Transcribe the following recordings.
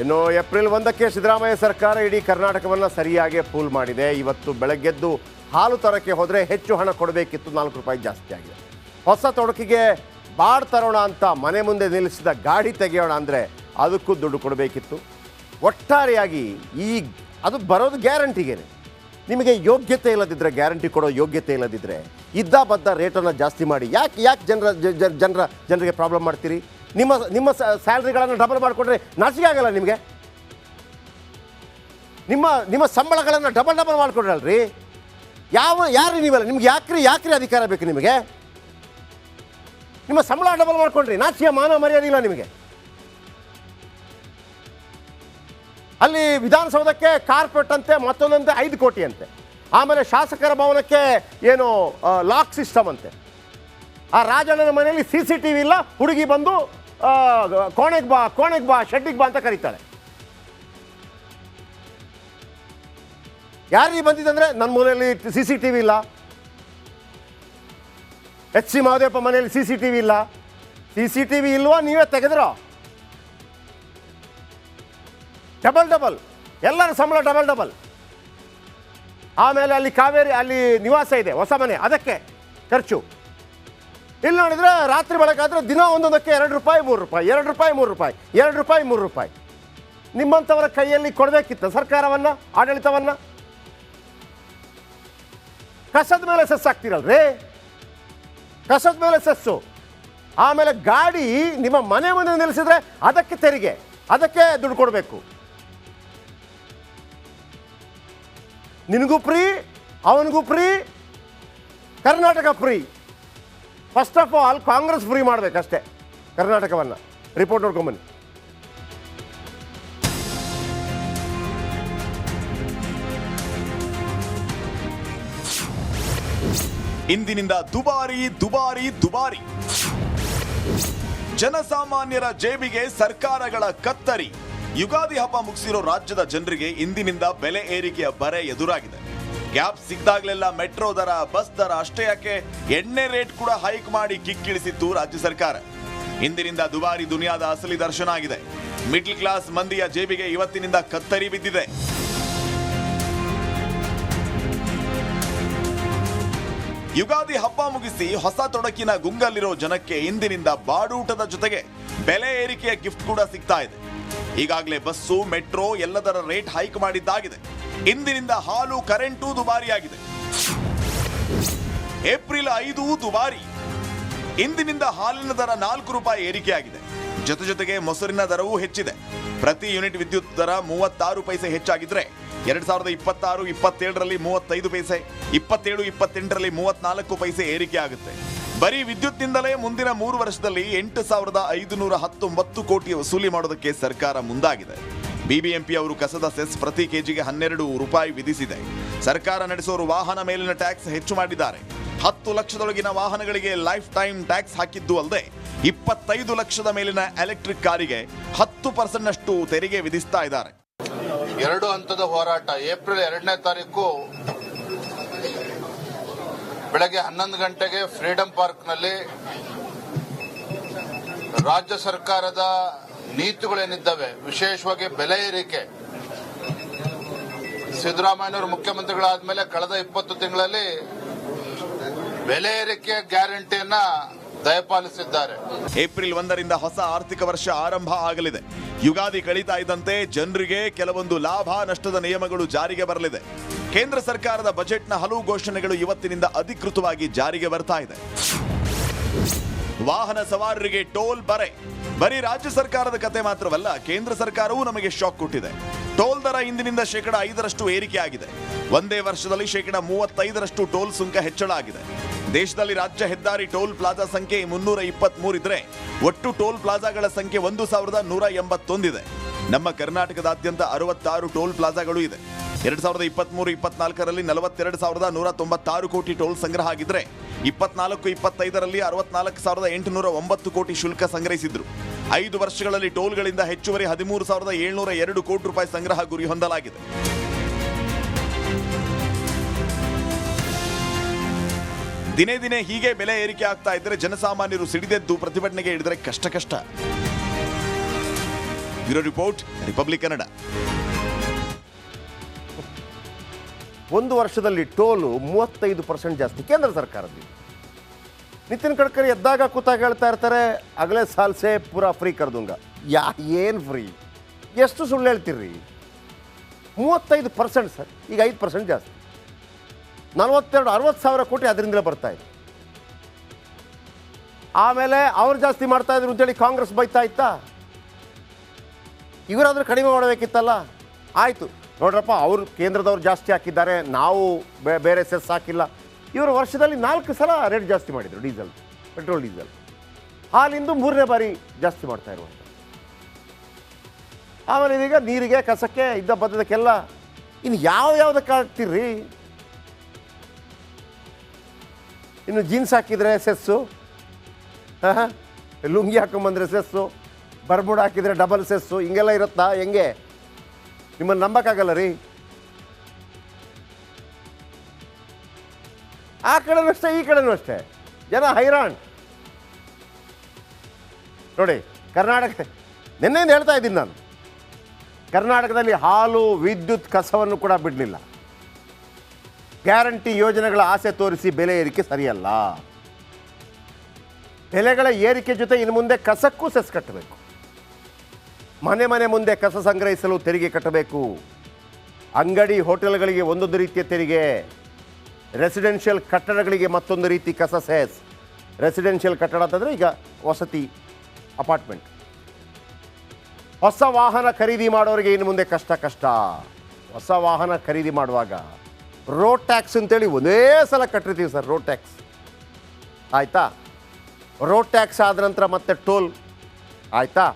ಇನ್ನು ಏಪ್ರಿಲ್ ಒಂದಕ್ಕೆ ಸಿದ್ದರಾಮಯ್ಯ ಸರ್ಕಾರ ಇಡೀ ಕರ್ನಾಟಕವನ್ನು ಸರಿಯಾಗಿ ಪೂಲ್ ಮಾಡಿದೆ. ಇವತ್ತು ಬೆಳಗ್ಗೆದ್ದು ಹಾಲು ತರಕ್ಕೆ ಹೋದರೆ ಹೆಚ್ಚು ಹಣ ಕೊಡಬೇಕಿತ್ತು. ನಾಲ್ಕು ರೂಪಾಯಿ ಜಾಸ್ತಿ ಆಗಿದೆ. ಹೊಸ ತೊಡಕಿಗೆ ಬಾಡ್ ತರೋಣ ಅಂತ ಮನೆ ಮುಂದೆ ನಿಲ್ಲಿಸಿದ ಗಾಡಿ ತೆಗೆಯೋಣ ಅಂದರೆ ಅದಕ್ಕೂ ದುಡ್ಡು ಕೊಡಬೇಕಿತ್ತು. ಒಟ್ಟಾರೆಯಾಗಿ ಈ ಅದು ಬರೋದು ಗ್ಯಾರಂಟಿಗೇನೆ. ನಿಮಗೆ ಯೋಗ್ಯತೆ ಇಲ್ಲದಿದ್ದರೆ ಗ್ಯಾರಂಟಿ ಕೊಡೋ ಯೋಗ್ಯತೆ ಇಲ್ಲದಿದ್ದರೆ ಇದ್ದ ಬದ್ದ ರೇಟನ್ನು ಜಾಸ್ತಿ ಮಾಡಿ. ಯಾಕೆ ಯಾಕೆ ಜನರ ಜನರ, ಜನರಿಗೆ ಪ್ರಾಬ್ಲಮ್ ಮಾಡ್ತೀರಿ? ನಿಮ್ಮ ನಿಮ್ಮ ಸ್ಯಾಲ್ರಿಗಳನ್ನು ಡಬಲ್ ಮಾಡಿಕೊಂಡ್ರೆ ನಾಚಿಕೆ ಆಗಲ್ಲ ನಿಮಗೆ? ನಿಮ್ಮ ನಿಮ್ಮ ಸಂಬಳಗಳನ್ನು ಡಬಲ್ ಡಬಲ್ ಮಾಡಿಕೊಡ್ರಲ್ರಿ? ಯಾವ ಯಾರು ನೀವಲ್ಲ? ನಿಮ್ಗೆ ಯಾಕ್ರಿ ಯಾಕ್ರಿ ಅಧಿಕಾರ ಬೇಕು ನಿಮಗೆ? ನಿಮ್ಮ ಸಂಬಳ ಡಬಲ್ ಮಾಡ್ಕೊಂಡ್ರಿ, ನಾಚಿಕೆ, ಮಾನ, ಮರ್ಯಾದೆ ಇಲ್ಲ ನಿಮಗೆ? ಅಲ್ಲಿ ವಿಧಾನಸೌಧಕ್ಕೆ ಕಾರ್ಪೆಟ್ ಅಂತೆ, ಮತ್ತೊಂದಂತೆ ಐದು ಕೋಟಿ ಅಂತೆ. ಆಮೇಲೆ ಶಾಸಕರ ಭವನಕ್ಕೆ ಏನು ಲಾಕ್ ಸಿಸ್ಟಮ್ ಅಂತೆ. ಆ ರಾಜಣ್ಣನ ಮನೆಯಲ್ಲಿ ಸಿ ಸಿ ಟಿ ವಿ ಇಲ್ಲ, ಹುಡುಗಿ ಬಂದು ಕೋಣೆಗೆ ಬಾ ಕೋಣೆಗೆ ಬಾ, ಶೆಡ್ಡಿಗೆ ಬಾ ಅಂತ ಕರೀತಾಳೆ. ಯಾರಿಗೆ ಬಂದಿದ್ದಂದ್ರೆ ನನ್ನ ಮನೆಯಲ್ಲಿ ಸಿ ಸಿ ಟಿ ವಿ ಇಲ್ಲ. ಎಚ್ ಸಿ ಮಹದೇವಪ್ಪ ಮನೆಯಲ್ಲಿ ಸಿ ಸಿ ಟಿ ವಿ ಇಲ್ಲ. ಸಿ ಸಿ ಟಿ ವಿ ಇಲ್ವಾ ನೀವೇ ತೆಗೆದ್ರೋ? Double double. ಎಲ್ಲರ ಸಂಬಳ ಡಬಲ್ ಡಬಲ್. ಆಮೇಲೆ ಅಲ್ಲಿ ಕಾವೇರಿ, ಅಲ್ಲಿ ನಿವಾಸ ಇದೆ, ಹೊಸ ಮನೆ, ಅದಕ್ಕೆ ಖರ್ಚು. ಇಲ್ಲಿ ನೋಡಿದ್ರೆ ರಾತ್ರಿ ಬೆಳಕಾದ್ರೆ ದಿನ ಒಂದೊಂದಕ್ಕೆ ಎರಡು ರೂಪಾಯಿ, ಮೂರು ರೂಪಾಯಿ, ಎರಡು ರೂಪಾಯಿ, ಮೂರು ರೂಪಾಯಿ, ಎರಡು ರೂಪಾಯಿ, ಮೂರು ರೂಪಾಯಿ. ನಿಮ್ಮಂಥವರ ಕೈಯಲ್ಲಿ ಕೊಡಬೇಕಿತ್ತ ಸರ್ಕಾರವನ್ನು, ಆಡಳಿತವನ್ನು? ಕಸದ ಮೇಲೆ ಸೆಸ್ ಹಾಕ್ತಿರಲ್ರಿ ಕಸದ ಮೇಲೆ ಸೆಸ್ಸು. ಆಮೇಲೆ ಗಾಡಿ ನಿಮ್ಮ ಮನೆ ಮುಂದೆ ನಿಲ್ಲಿಸಿದ್ರೆ ಅದಕ್ಕೆ ತೆರಿಗೆ, ಅದಕ್ಕೆ ದುಡ್ಡು ಕೊಡಬೇಕು. ನಿನಗೂ ಫ್ರೀ, ಅವನಿಗೂ free, Karnataka free. First of all Congress free ಮಾಡಬೇಕಷ್ಟೇ, ಕರ್ನಾಟಕವನ್ನು. ರಿಪೋರ್ಟ್ ನೋಡ್ಕೊಂಬನ್ನಿ. ಇಂದಿನಿಂದ ದುಬಾರಿ ದುಬಾರಿ ದುಬಾರಿ. ಜನಸಾಮಾನ್ಯರ ಜೇಬಿಗೆ ಸರ್ಕಾರಗಳ ಕತ್ತರಿ. ಯುಗಾದಿ ಹಬ್ಬ ಮುಗಿಸಿರೋ ರಾಜ್ಯದ ಜನರಿಗೆ ಇಂದಿನಿಂದ ಬೆಲೆ ಏರಿಕೆಯ ಬರೆ ಎದುರಾಗಿದೆ. ಗ್ಯಾಪ್ ಸಿಗ್ದಾಗ್ಲೆಲ್ಲ ಮೆಟ್ರೋ ದರ, ಬಸ್ ದರ ಅಷ್ಟೇ ಯಾಕೆ ಎಣ್ಣೆ ರೇಟ್ ಕೂಡ ಹೈಕ್ ಮಾಡಿ ಕಿಕ್ಕಿಳಿಸಿತ್ತು ರಾಜ್ಯ ಸರ್ಕಾರ. ಇಂದಿನಿಂದ ದುಬಾರಿ ದುನಿಯಾದ ಅಸಲಿ ದರ್ಶನ ಆಗಿದೆ. ಮಿಡ್ಲ್ ಕ್ಲಾಸ್ ಮಂದಿಯ ಜೇಬಿಗೆ ಇವತ್ತಿನಿಂದ ಕತ್ತರಿ ಬಿದ್ದಿದೆ. ಯುಗಾದಿ ಹಬ್ಬ ಮುಗಿಸಿ ಹೊಸ ತೊಡಕಿನ ಗುಂಗಲ್ಲಿರೋ ಜನಕ್ಕೆ ಇಂದಿನಿಂದ ಬಾಡೂಟದ ಜೊತೆಗೆ ಬೆಲೆ ಏರಿಕೆಯ ಗಿಫ್ಟ್ ಕೂಡ ಸಿಗ್ತಾ ಇದೆ. ಈಗಾಗಲೇ ಬಸ್ಸು, ಮೆಟ್ರೋ ಎಲ್ಲದರ ರೇಟ್ ಹೈಕ್ ಮಾಡಿದ್ದಾಗಿದೆ. ಇಂದಿನಿಂದ ಹಾಲು, ಕರೆಂಟು ದುಬಾರಿಯಾಗಿದೆ. ಏಪ್ರಿಲ್ ಐದು ದುಬಾರಿ. ಇಂದಿನಿಂದ ಹಾಲಿನ ದರ ನಾಲ್ಕು ರೂಪಾಯಿ ಏರಿಕೆಯಾಗಿದೆ. ಜೊತೆ ಜೊತೆಗೆ ಮೊಸರಿನ ದರವೂ ಹೆಚ್ಚಿದೆ. ಪ್ರತಿ ಯೂನಿಟ್ ವಿದ್ಯುತ್ ದರ ಮೂವತ್ತಾರು ಪೈಸೆ ಹೆಚ್ಚಾಗಿದ್ರೆ, ಎರಡ್ ಸಾವಿರದ ಇಪ್ಪತ್ತಾರು, ಇಪ್ಪತ್ತೇಳರಲ್ಲಿ ಮೂವತ್ತೈದು ಪೈಸೆ, ಇಪ್ಪತ್ತೇಳು, ಇಪ್ಪತ್ತೆಂಟರಲ್ಲಿ ಮೂವತ್ನಾಲ್ಕು ಪೈಸೆ ಏರಿಕೆ ಆಗುತ್ತೆ ಬರೀ ವಿದ್ಯುತ್ನಿಂದಲೇ ಮುಂದಿನ ಮೂರು ವರ್ಷದಲ್ಲಿ ಎಂಟು ಸಾವಿರದ ಐದುನೂರ ಹತ್ತೊಂಬತ್ತು ಕೋಟಿ ವಸೂಲಿ ಮಾಡೋದಕ್ಕೆ ಸರ್ಕಾರ ಮುಂದಾಗಿದೆ. ಬಿಬಿಎಂಪಿ ಅವರು ಕಸದ ಸೆಸ್ ಪ್ರತಿ ಕೆಜಿಗೆ ಹನ್ನೆರಡು ರೂಪಾಯಿ ವಿಧಿಸಿದೆ. ಸರ್ಕಾರ ನಡೆಸೋರು ವಾಹನ ಮೇಲಿನ ಟ್ಯಾಕ್ಸ್ ಹೆಚ್ಚು ಮಾಡಿದ್ದಾರೆ. ಹತ್ತು ಲಕ್ಷದೊಳಗಿನ ವಾಹನಗಳಿಗೆ ಲೈಫ್ ಟೈಮ್ ಟ್ಯಾಕ್ಸ್ ಹಾಕಿದ್ದು ಅಲ್ಲದೆ, ಇಪ್ಪತ್ತೈದು ಲಕ್ಷದ ಮೇಲಿನ ಎಲೆಕ್ಟ್ರಿಕ್ ಕಾರಿಗೆ ಹತ್ತು ಪರ್ಸೆಂಟ್ನಷ್ಟು ತೆರಿಗೆ ವಿಧಿಸ್ತಾ ಇದ್ದಾರೆ. ಎರಡು ಹಂತದ ಹೋರಾಟ. ಏಪ್ರಿಲ್ ಎರಡನೇ ತಾರೀಕು ಬೆಳಗ್ಗೆ ಹನ್ನೊಂದು ಗಂಟೆಗೆ ಫ್ರೀಡಂ ಪಾರ್ಕ್ನಲ್ಲಿ ರಾಜ್ಯ ಸರ್ಕಾರದ ನೀತಿಗಳೇನಿದ್ದಾವೆ, ವಿಶೇಷವಾಗಿ ಬೆಲೆ ಏರಿಕೆ. ಸಿದ್ದರಾಮಯ್ಯನವರು ಮುಖ್ಯಮಂತ್ರಿಗಳಾದ್ಮೇಲೆ ಕಳೆದ ಇಪ್ಪತ್ತು ತಿಂಗಳಲ್ಲಿ ಬೆಲೆ ಏರಿಕೆಯ ಗ್ಯಾರಂಟಿಯನ್ನ ದಯಪಾಲಿಸಿದ್ದಾರೆ ಏಪ್ರಿಲ್ ಒಂದರಿಂದ ಹೊಸ ಆರ್ಥಿಕ ವರ್ಷ ಆರಂಭ ಆಗಲಿದೆ. ಯುಗಾದಿ ಕಳೀತಾ ಇದ್ದಂತೆ ಜನರಿಗೆ ಕೆಲವೊಂದು ಲಾಭ ನಷ್ಟದ ನಿಯಮಗಳು ಜಾರಿಗೆ ಬರಲಿದೆ. ಕೇಂದ್ರ ಸರ್ಕಾರದ ಬಜೆಟ್ನ ಹಲವು ಘೋಷಣೆಗಳು ಇವತ್ತಿನಿಂದ ಅಧಿಕೃತವಾಗಿ ಜಾರಿಗೆ ಬರ್ತಾ ಇದೆ. ವಾಹನ ಸವಾರರಿಗೆ ಟೋಲ್ ಬರೆ. ಬರೀ ರಾಜ್ಯ ಸರ್ಕಾರದ ಕತೆ ಮಾತ್ರವಲ್ಲ, ಕೇಂದ್ರ ಸರ್ಕಾರವೂ ನಮಗೆ ಶಾಕ್ ಕೊಟ್ಟಿದೆ. ಟೋಲ್ ದರ ಇಂದಿನಿಂದ ಶೇಕಡ ಐದರಷ್ಟು ಏರಿಕೆ ಆಗಿದೆ ಒಂದೇ ವರ್ಷದಲ್ಲಿ ಶೇಕಡ ಮೂವತ್ತೈದರಷ್ಟು ಟೋಲ್ ಸುಂಕ ಹೆಚ್ಚಳ ಆಗಿದೆ. ದೇಶದಲ್ಲಿ ರಾಜ್ಯ ಹೆದ್ದಾರಿ ಟೋಲ್ ಪ್ಲಾಜಾ ಸಂಖ್ಯೆ ಮುನ್ನೂರ ಇಪ್ಪತ್ತ್ ಇದ್ರೆ ಒಟ್ಟು ಟೋಲ್ ಪ್ಲಾಜಾಗಳ ಸಂಖ್ಯೆ ಒಂದು ಸಾವಿರದ ನೂರ ಎಂಬತ್ತೊಂದಿದೆ. ನಮ್ಮ ಕರ್ನಾಟಕದಾದ್ಯಂತ ಅರವತ್ತಾರು ಟೋಲ್ ಪ್ಲಾಜಾಗಳು ಇದೆ. ಎರಡ್ ಸಾವಿರದ ಇಪ್ಪತ್ಮೂರು, ಇಪ್ಪತ್ನಾಲ್ಕರಲ್ಲಿ ನಲವತ್ತೆರಡು ಸಾವಿರದ ನೂರ ತೊಂಬತ್ತಾರು ಕೋಟಿ ಟೋಲ್ ಸಂಗ್ರಹ ಆಗಿದ್ರೆ ಇಪ್ಪತ್ನಾಲ್ಕು, ಇಪ್ಪತ್ತೈದರಲ್ಲಿ ಅರವತ್ನಾಲ್ಕು ಸಾವಿರದ ಎಂಟುನೂರ ಒಂಬತ್ತು ಕೋಟಿ ಶುಲ್ಕ ಸಂಗ್ರಹಿಸಿದ್ರು. ಐದು ವರ್ಷಗಳಲ್ಲಿ ಟೋಲ್ಗಳಿಂದ ಹೆಚ್ಚುವರಿ ಹದಿಮೂರು ಸಾವಿರದ ಏಳ್ನೂರ ಎರಡು ಕೋಟಿ ರೂಪಾಯಿ ಸಂಗ್ರಹ ಗುರಿ ಹೊಂದಲಾಗಿದೆ. ದಿನೇ ದಿನೇ ಹೀಗೆ ಬೆಲೆ ಏರಿಕೆ ಆಗ್ತಾ ಇದ್ರೆ ಜನಸಾಮಾನ್ಯರು ಸಿಡಿದೆದ್ದು ಪ್ರತಿಭಟನೆಗೆ ಹಿಡಿದ್ರೆ ಕಷ್ಟ ಕಷ್ಟ. Bureau report, Republic Kannada. ಒಂದು ವರ್ಷದಲ್ಲಿ ಟೋಲು ಮೂವತ್ತೈದು ಪರ್ಸೆಂಟ್ ಜಾಸ್ತಿ ಕೇಂದ್ರ ಸರ್ಕಾರದಲ್ಲಿ ನಿತಿನ್ ಗಡ್ಕರಿ ಎದ್ದಾಗ ಕೂತಾಗ ಹೇಳ್ತಾ ಇರ್ತಾರೆ, ಅಗಲೇ ಸಾಲ್ಸೆ, ಪೂರಾ ಫ್ರೀ ಕರ್ದುಂಗ. ಯಾ, ಏನು ಫ್ರೀ? ಎಷ್ಟು ಸುಳ್ಳು ಹೇಳ್ತೀರಿ ಮೂವತ್ತೈದು ಪರ್ಸೆಂಟ್ ಸರ್, ಈಗ ಐದು ಪರ್ಸೆಂಟ್ ಜಾಸ್ತಿ. ನಲವತ್ತೆರಡು, ಅರವತ್ತು ಸಾವಿರ ಕೋಟಿ ಅದರಿಂದಲೇ ಬರ್ತಾ ಇದೆ. ಆಮೇಲೆ ಅವ್ರು ಜಾಸ್ತಿ ಮಾಡ್ತಾ ಇದ್ರು ಅಂತೇಳಿ ಕಾಂಗ್ರೆಸ್ ಬೈತಾ ಇತ್ತಾ? ಇವರಾದರೂ ಕಡಿಮೆ ಮಾಡಬೇಕಿತ್ತಲ್ಲ? ಆಯಿತು. ನೋಡ್ರಪ್ಪ, ಅವರು ಕೇಂದ್ರದವ್ರು ಜಾಸ್ತಿ ಹಾಕಿದ್ದಾರೆ, ನಾವು ಬೇರೆ ಸೆಸ್ ಹಾಕಿಲ್ಲ. ಇವರು ವರ್ಷದಲ್ಲಿ ನಾಲ್ಕು ಸಲ ರೇಟ್ ಜಾಸ್ತಿ ಮಾಡಿದರು, ಡೀಸೆಲ್, ಪೆಟ್ರೋಲ್, ಡೀಸೆಲ್. ಹಾಲಿಂದು ಮೂರನೇ ಬಾರಿ ಜಾಸ್ತಿ ಮಾಡ್ತಾ ಇರುವಂಥ ಆಮೇಲೆ ಇದೀಗ ನೀರಿಗೆ, ಕಸಕ್ಕೆ ಇದ್ದ ಬದ್ದದಕ್ಕೆಲ್ಲ ಇನ್ನು ಯಾವ ಯಾವುದಕ್ಕೆ ಹಾಕ್ತಿರ್ರಿ? ಇನ್ನು ಜೀನ್ಸ್ ಹಾಕಿದರೆ ಸೆಸ್ಸು, ಹಾಂ, ಲುಂಗಿ ಹಾಕೊಂಬಂದರೆ ಸೆಸ್ಸು ಬರ್ಬುಡ್ ಹಾಕಿದರೆ ಡಬಲ್ ಸೆಸ್ಸು, ಹಿಂಗೆಲ್ಲ ಇರುತ್ತಾ? ಹೆಂಗೆ? ನಿಮ್ಮನ್ನು ನಂಬಕ್ಕಾಗಲ್ಲ ರೀ. ಆ ಕಡೆನೂ ಅಷ್ಟೇ, ಈ ಕಡೆನೂ ಅಷ್ಟೇ. ಜನ ಹೈರಾಣ್. ನೋಡಿ, ಕರ್ನಾಟಕ, ನಿನ್ನೆಯಿಂದ ಹೇಳ್ತಾ ಇದ್ದೀನಿ ನಾನು. ಕರ್ನಾಟಕದಲ್ಲಿ ಹಾಲು, ವಿದ್ಯುತ್, ಕಸವನ್ನು ಕೂಡ ಬಿಡಲಿಲ್ಲ. ಗ್ಯಾರಂಟಿ ಯೋಜನೆಗಳ ಆಸೆ ತೋರಿಸಿ ಬೆಲೆ ಏರಿಕೆ ಸರಿಯಲ್ಲ. ಬೆಲೆಗಳ ಏರಿಕೆ ಜೊತೆ ಇನ್ನು ಮುಂದೆ ಕಸಕ್ಕೂ ಸೆಸ್ ಕಟ್ಟಬೇಕು. ಮನೆ ಮನೆ ಮುಂದೆ ಕಸ ಸಂಗ್ರಹಿಸಲು ತೆರಿಗೆ ಕಟ್ಟಬೇಕು. ಅಂಗಡಿ ಹೋಟೆಲ್ಗಳಿಗೆ ಒಂದೊಂದು ರೀತಿಯ ತೆರಿಗೆ. ರೆಸಿಡೆನ್ಷಿಯಲ್ ಕಟ್ಟಡಗಳಿಗೆ ಮತ್ತೊಂದು ರೀತಿ ಕಸ ಸೆಸ್. ರೆಸಿಡೆನ್ಷಿಯಲ್ ಕಟ್ಟಡ ಅಂತಂದರೆ ಈಗ ವಸತಿ ಅಪಾರ್ಟ್ಮೆಂಟ್. ಹೊಸ ವಾಹನ ಖರೀದಿ ಮಾಡೋರಿಗೆ ಇನ್ನು ಮುಂದೆ ಕಷ್ಟ ಕಷ್ಟ. ಹೊಸ ವಾಹನ ಖರೀದಿ ಮಾಡುವಾಗ ರೋಡ್ ಟ್ಯಾಕ್ಸ್ ಅಂತೇಳಿ ಒಂದೇ ಸಲ ಕಟ್ಟಿರ್ತೀವಿ ಸರ್ ರೋಡ್ ಟ್ಯಾಕ್ಸ್ ಆಯಿತಾ? ರೋಡ್ ಟ್ಯಾಕ್ಸ್ ಆದ ನಂತರ ಮತ್ತೆ ಟೋಲ್ ಆಯಿತಾ?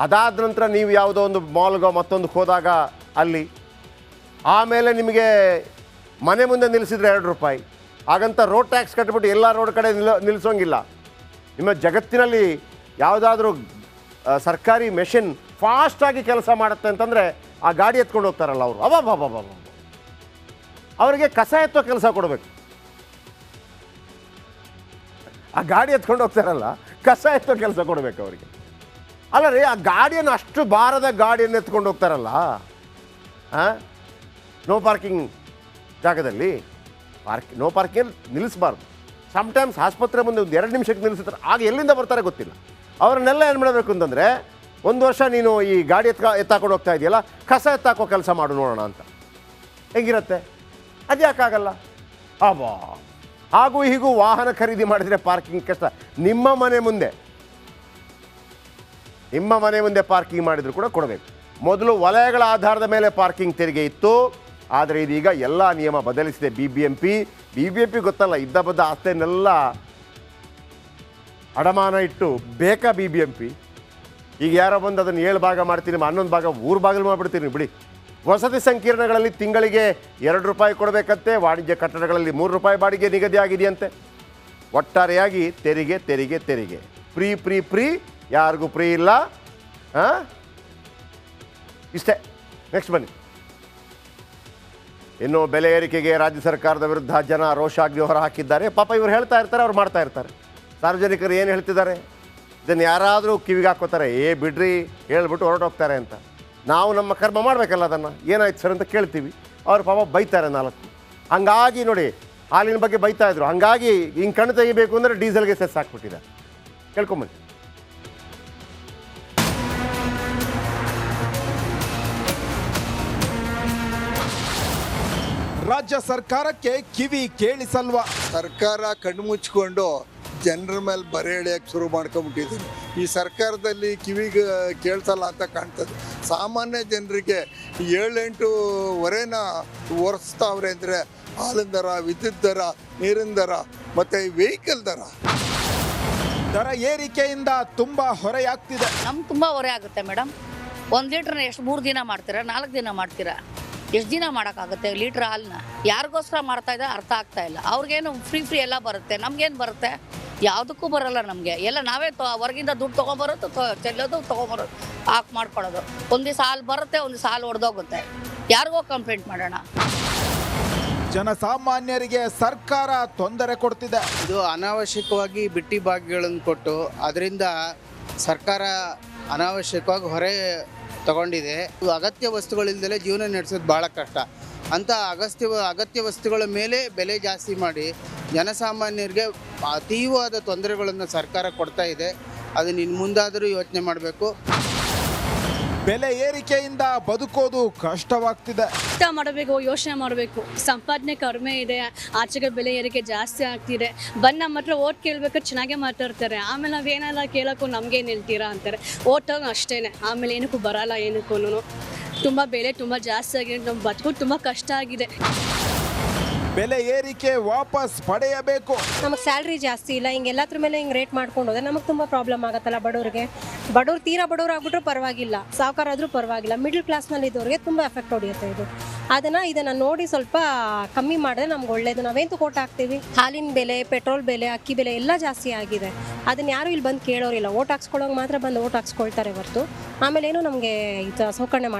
ಅದಾದ ನಂತರ ನೀವು ಯಾವುದೋ ಒಂದು ಮಾಲ್ಗೋ ಮತ್ತೊಂದಕ್ಕೆ ಹೋದಾಗ ಅಲ್ಲಿ ಆಮೇಲೆ ನಿಮಗೆ ಮನೆ ಮುಂದೆ ನಿಲ್ಲಿಸಿದ್ರೆ ಎರಡು ರೂಪಾಯಿ. ಹಾಗಂತ ರೋಡ್ ಟ್ಯಾಕ್ಸ್ ಕಟ್ಬಿಟ್ಟು ಎಲ್ಲ ರೋಡ್ ಕಡೆ ನಿಲ್ಲ ನಿಲ್ಲಿಸೋಂಗಿಲ್ಲ ನಿಮ್ಮ ಜಗತ್ತಿನಲ್ಲಿ ಯಾವುದಾದ್ರೂ ಸರ್ಕಾರಿ ಮೆಷಿನ್ ಫಾಸ್ಟಾಗಿ ಕೆಲಸ ಮಾಡುತ್ತೆ ಅಂತಂದರೆ ಆ ಗಾಡಿ ಎತ್ಕೊಂಡು ಹೋಗ್ತಾರಲ್ಲ ಅವರು. ಅಬ್ಬಬ್ಬಬ್ಬಬ್ಬ. ಅವರಿಗೆ ಕಸ ಎತ್ತೋ ಕೆಲಸ ಕೊಡಬೇಕು. ಆ ಗಾಡಿ ಎತ್ಕೊಂಡು ಹೋಗ್ತಾರಲ್ಲ, ಕಸ ಎತ್ತೋ ಕೆಲಸ ಕೊಡಬೇಕು ಅವರಿಗೆ. ಅಲ್ಲ ರೀ, ಆ ಗಾಡಿಯನ್ನು ಅಷ್ಟು ಭಾರದ ಗಾಡಿಯನ್ನು ಎತ್ಕೊಂಡು ಹೋಗ್ತಾರಲ್ಲ? ನೋ ಪಾರ್ಕಿಂಗ್ ಜಾಗದಲ್ಲಿ ಪಾರ್ಕ್ ನೋ ಪಾರ್ಕಿಂಗ್ ನಿಲ್ಲಿಸಬಾರ್ದು. ಸಮ್ಟೈಮ್ಸ್ ಆಸ್ಪತ್ರೆ ಮುಂದೆ ಒಂದು ಎರಡು ನಿಮಿಷಕ್ಕೆ ನಿಲ್ಲಿಸ್ತಾರೆ ಆಗ ಎಲ್ಲಿಂದ ಬರ್ತಾರೆ ಗೊತ್ತಿಲ್ಲ. ಅವರನ್ನೆಲ್ಲ ಏನು ಮಾಡಬೇಕು ಅಂತಂದರೆ, ಒಂದು ವರ್ಷ ನೀನು ಈ ಗಾಡಿ ಎತ್ಕ, ಎತ್ತಾಕೊಂಡು ಹೋಗ್ತಾ ಇದೆಯಲ್ಲ, ಕಸ ಎತ್ತಾಕೋ ಕೆಲಸ ಮಾಡು ನೋಡೋಣ ಅಂತ. ಹೆಂಗಿರುತ್ತೆ? ಅದ್ಯಾಕಾಗಲ್ಲ ಅಬ್ಬಾ ಹಾಗೂ ಹೀಗೂ ವಾಹನ ಖರೀದಿ ಮಾಡಿದರೆ ಪಾರ್ಕಿಂಗ್ ಕಷ್ಟ. ನಿಮ್ಮ ಮನೆ ಮುಂದೆ ನಿಮ್ಮ ಮನೆ ಮುಂದೆ ಪಾರ್ಕಿಂಗ್ ಮಾಡಿದ್ರು ಕೂಡ ಕೊಡಬೇಕು. ಮೊದಲು ವಲಯಗಳ ಆಧಾರದ ಮೇಲೆ ಪಾರ್ಕಿಂಗ್ ತೆರಿಗೆ ಇತ್ತು. ಆದರೆ ಇದೀಗ ಎಲ್ಲ ನಿಯಮ ಬದಲಿಸಿದೆ B B M P B B M P ಗೊತ್ತಲ್ಲ, ಇದ್ದ ಬದ್ದ ಆಸ್ತಿಯನ್ನೆಲ್ಲ ಅಡಮಾನ ಇಟ್ಟು ಬೇಕಾ ಬಿ ಬಿ ಎಂ ಪಿ ಈಗ ಯಾರೋ ಬಂದು ಅದನ್ನು ಏಳು ಭಾಗ ಮಾಡ್ತೀನಿ ಹನ್ನೊಂದು ಭಾಗ ಊರು ಭಾಗಲು ಮಾಡಿಬಿಡ್ತೀನಿ, ಬಿಡಿ. ವಸತಿ ಸಂಕೀರ್ಣಗಳಲ್ಲಿ ತಿಂಗಳಿಗೆ ಎರಡು ರೂಪಾಯಿ ಕೊಡಬೇಕಂತೆ, ವಾಣಿಜ್ಯ ಕಟ್ಟಡಗಳಲ್ಲಿ ಮೂರು ರೂಪಾಯಿ ಬಾಡಿಗೆ ನಿಗದಿಯಾಗಿದೆಯಂತೆ. ಒಟ್ಟಾರೆಯಾಗಿ ತೆರಿಗೆ ತೆರಿಗೆ ತೆರಿಗೆ. ಪ್ರೀ ಪ್ರೀ ಫ್ರೀ ಯಾರಿಗೂ ಪ್ರೀ ಇಲ್ಲ. ಹಾಂ ಇಷ್ಟೇ. ನೆಕ್ಸ್ಟ್ ಬನ್ನಿ. ಇನ್ನು ಬೆಲೆ ಏರಿಕೆಗೆ ರಾಜ್ಯ ಸರ್ಕಾರದ ವಿರುದ್ಧ ಜನ ರೋಷಾಗ್ನಿ ಹೊರ ಹಾಕಿದ್ದಾರೆ. ಪಾಪ ಇವರು ಹೇಳ್ತಾ ಇರ್ತಾರೆ, ಅವ್ರು ಮಾಡ್ತಾ ಇರ್ತಾರೆ. ಸಾರ್ವಜನಿಕರು ಏನು ಹೇಳ್ತಿದ್ದಾರೆ? ಇದನ್ನು ಯಾರಾದರೂ ಕಿವಿಗೆ ಹಾಕೋತಾರೆ. ಏ ಬಿಡ್ರಿ, ಹೇಳ್ಬಿಟ್ಟು ಹೊರಟೋಗ್ತಾರೆ ಅಂತ. ನಾವು ನಮ್ಮ ಕರ್ಮ ಮಾಡಬೇಕಲ್ಲ ಅದನ್ನು. ಏನಾಯ್ತು ಸರ್ ಅಂತ ಕೇಳ್ತೀವಿ. ಅವ್ರು ಪಾಪ ಬೈತಾರೆ ನಾಲ್ಕು. ಹಂಗಾಗಿ ನೋಡಿ, ಹಾಲಿನ ಬಗ್ಗೆ ಬೈತಾ ಇದ್ರು. ಹಂಗಾಗಿ ಹಿಂಗೆ ಕಣ್ಣು ತೆಗಿಬೇಕು ಅಂದರೆ ಡೀಸೆಲ್ಗೆ ಸೆಸ್ ಹಾಕ್ಬಿಟ್ಟಿದೆ ಕೇಳ್ಕೊಂಬನ್ನಿ ರಾಜ್ಯ ಸರ್ಕಾರಕ್ಕೆ ಕಿವಿ ಕೇಳಿಸಲ್ವಾ? ಸರ್ಕಾರ ಕಣ್ಣು ಮುಚ್ಕೊಂಡು ಜನರ ಮೇಲೆ ಬರೆ ಎಳೆಯಕ್ಕೆ ಶುರು ಮಾಡ್ಕೊಂಬಿಟ್ಟಿದ್ದೀನಿ ಈ ಸರ್ಕಾರದಲ್ಲಿ ಕಿವಿಗೆ ಕೇಳ್ಸಲ್ಲ ಅಂತ ಕಾಣ್ತದೆ. ಸಾಮಾನ್ಯ ಜನರಿಗೆ ಏಳೆಂಟು ವರೆನ ಒರೆಸ್ತಾವ್ರೆ ಅಂದರೆ ಹಾಲಿನ ದರ ವಿದ್ಯುತ್ ದರ ನೀರಿನ ದರ ಮತ್ತು ವೆಹಿಕಲ್ ದರ. ದರ ಏರಿಕೆಯಿಂದ ತುಂಬ ಹೊರೆಯಾಗ್ತಿದೆ. ನಮ್ಗೆ ತುಂಬ ಹೊರೆ ಆಗುತ್ತೆ ಮೇಡಮ್. ಒಂದು ಲೀಟ್ರನ್ನ ಎಷ್ಟು ಮೂರು ದಿನ ಮಾಡ್ತೀರಾ ನಾಲ್ಕು ದಿನ ಮಾಡ್ತೀರಾ? ಎಷ್ಟು ದಿನ ಮಾಡೋಕ್ಕಾಗುತ್ತೆ ಲೀಟ್ರ್ ಹಾಲನ್ನ ಯಾರಿಗೋಸ್ಕರ ಮಾಡ್ತಾ ಇದ್ದಾರೆ ಅರ್ಥ ಆಗ್ತಾ ಇಲ್ಲ. ಅವ್ರಿಗೇನು ಫ್ರೀ ಫ್ರೀ ಎಲ್ಲ ಬರುತ್ತೆ? ನಮ್ಗೇನು ಬರುತ್ತೆ? ಯಾವುದಕ್ಕೂ ಬರಲ್ಲ ನಮಗೆ. ಎಲ್ಲ ನಾವೇ ತೊ ಹೊರಗಿಂದ ದುಡ್ಡು ತೊಗೊಂಬರೋದು ತೊ ಚೆಲ್ಲೋದು ತೊಗೊಂಬರೋದು. ಹಾಕ್ ಮಾಡ್ಕೊಳ್ಳೋದು. ಒಂದು ದಿವಸ ಹಾಲು ಬರುತ್ತೆ ಒಂದು ದಿವಸ ಹಾಲು ಹೊಡೆದೋಗುತ್ತೆ ಯಾರಿಗೋ ಕಂಪ್ಲೇಂಟ್ ಮಾಡೋಣ. ಜನಸಾಮಾನ್ಯರಿಗೆ ಸರ್ಕಾರ ತೊಂದರೆ ಕೊಡ್ತಿದೆ. ಇದು ಅನಾವಶ್ಯಕವಾಗಿ ಬಿಟ್ಟಿ ಭಾಗ್ಯಗಳನ್ನು ಕೊಟ್ಟು ಅದರಿಂದ ಸರ್ಕಾರ ಅನಾವಶ್ಯಕವಾಗಿ ಹೊರೆ ತಗೊಂಡಿದೆ. ಅಗತ್ಯ ವಸ್ತುಗಳಿಲ್ದಲೇ ಜೀವನ ನಡೆಸೋದು ಭಾಳ ಕಷ್ಟ. ಅಂಥ ಅಗತ್ಯ ಅಗತ್ಯ ವಸ್ತುಗಳ ಮೇಲೆ ಬೆಲೆ ಜಾಸ್ತಿ ಮಾಡಿ ಜನಸಾಮಾನ್ಯರಿಗೆ ಅತೀವಾದ ತೊಂದರೆಗಳನ್ನು ಸರ್ಕಾರ ಕೊಡ್ತಾ ಇದೆ. ಅದನ್ನ ಇನ್ನು ಮುಂದಾದರೂ ಯೋಚನೆ ಮಾಡಬೇಕು. ಬೆಲೆ ಏರಿಕೆಯಿಂದ ಬದುಕೋದು ಕಷ್ಟವಾಗ್ತಿದೆ. ಊಟ ಮಾಡಬೇಕು, ಯೋಚನೆ ಮಾಡಬೇಕು. ಸಂಪಾದನೆ ಕಡಿಮೆ ಇದೆ, ಆಚೆಗೆ ಬೆಲೆ ಏರಿಕೆ ಜಾಸ್ತಿ ಆಗ್ತಿದೆ. ಬಂದು ನಮ್ಮ ಹತ್ರ ಓಟ್ ಕೇಳ್ಬೇಕು, ಚೆನ್ನಾಗೇ ಮಾತಾಡ್ತಾರೆ. ಆಮೇಲೆ ನಾವೇನೆಲ್ಲ ಕೇಳೋಕ್ಕೂ ನಮ್ಗೇನು ಹೇಳ್ತೀರಾ ಅಂತಾರೆ. ಓಟಾಗ ಅಷ್ಟೇನೆ. ಆಮೇಲೆ ಏನಕ್ಕೂ ಬರಲ್ಲ ಏನಕ್ಕೂ ತುಂಬ ಬೆಲೆ ತುಂಬ ಜಾಸ್ತಿ ಆಗಿದೆ ನಮ್ಮ ಬದುಕು ತುಂಬ ಕಷ್ಟ ಆಗಿದೆ. ಬೆಲೆ ಏರಿಕೆ ವಾಪಸ್ ಪಡೆಯಬೇಕು. ನಮಗೆ ಸ್ಯಾಲ್ರಿ ಜಾಸ್ತಿ ಇಲ್ಲ, ಹಿಂಗೆ ಎಲ್ಲದ್ರ ಮೇಲೆ ಹಿಂಗೆ ರೇಟ್ ಮಾಡ್ಕೊಂಡು ಹೋದ್ರೆ ನಮಗೆ ತುಂಬ ಪ್ರಾಬ್ಲಮ್ ಆಗುತ್ತಲ್ಲ ಬಡವ್ರಿಗೆ. ಬಡವ್ರು ತೀರಾ ಬಡವ್ರು ಆಗ್ಬಿಟ್ರೂ ಪರವಾಗಿಲ್ಲ ಸಾವುಕಾರ ಆದರೂ ಪರವಾಗಿಲ್ಲ. ಮಿಡ್ಲ್ ಕ್ಲಾಸ್ನಲ್ಲಿ ಇದ್ದವ್ರಿಗೆ ತುಂಬ ಎಫೆಕ್ಟ್ ಹೊಡೆಯುತ್ತೆ ಇದು. ಅದನ್ನು ಇದನ್ನು ನೋಡಿ ಸ್ವಲ್ಪ ಕಮ್ಮಿ ಮಾಡಿದ್ರೆ ನಮ್ಗೆ ಒಳ್ಳೇದು. ನಾವೇಂತೂ ಕೋಟ್ ಹಾಕ್ತೀವಿ? ಹಾಲಿನ ಬೆಲೆ, ಪೆಟ್ರೋಲ್ ಬೆಲೆ, ಅಕ್ಕಿ ಬೆಲೆ ಎಲ್ಲ ಜಾಸ್ತಿ ಆಗಿದೆ. ಅದನ್ನ ಯಾರು ಇಲ್ಲಿ ಬಂದು ಕೇಳೋರಿಲ್ಲ. ಓಟ್ ಹಾಕ್ಸ್ಕೊಳ್ಳೋಂಗೆ ಮಾತ್ರ ಬಂದು ಓಟ್ ಹಾಕ್ಸ್ಕೊಳ್ತಾರೆ ಹೊರತು. ಆಮೇಲೆ ಏನು ನಮಗೆ ಇದು ಸೌಕರ್ಯ